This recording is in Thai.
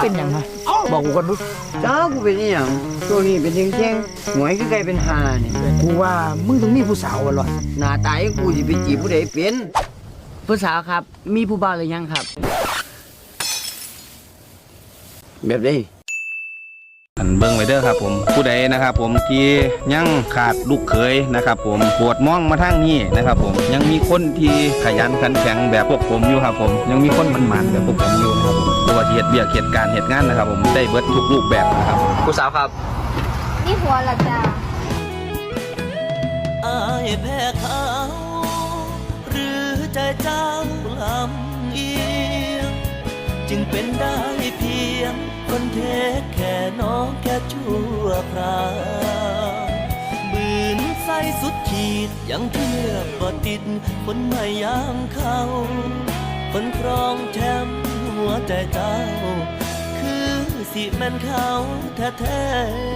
เป็นหยังฮะบอกกูก่อนดูจ้ากูเป็นอหย่างตัวนี้เป็นเทียงเทียงๆหวยคือไก่เป็นหานี่กูว่ามึงต้องมีผู้สาววะหรอหน้าตายกูสิไปจีบผู้ใดเป็นผู้สาวครับ มีผู้บ่าวหรือยังครับ แบบนี้อัน เบิ่งไว้เด้อครับ ผมผู้ใดนะครับ ผมที่ยังขาดลูกเขยนะครับ ผมปวดมองมาทางนี้นะครับ ผมยังมีคนที่ขยันขันแข็งแบบพวกผมอยู่ครับ ผมยังมีคนมันมันๆแบบพวกผมอยู่นะครับผมตัวาเหตุเบียกเหตุการณ์เหตุงานนะครับ ผมได้เบิดทุกรูปแบบนะครับผู้สาวครับนี่หัวละจ้าอายแพ้เขาหรือใจเจ้า จึงเป็นได้เพียง คนเทคแค่น้องแค่ชั่วคราวบืนใส่สุดขีดยังเทียบบ่ติด คนไม่ยามเขาคนครองแชมป์หัวใจเจ้า คือสิแม่นเขาแท้ๆ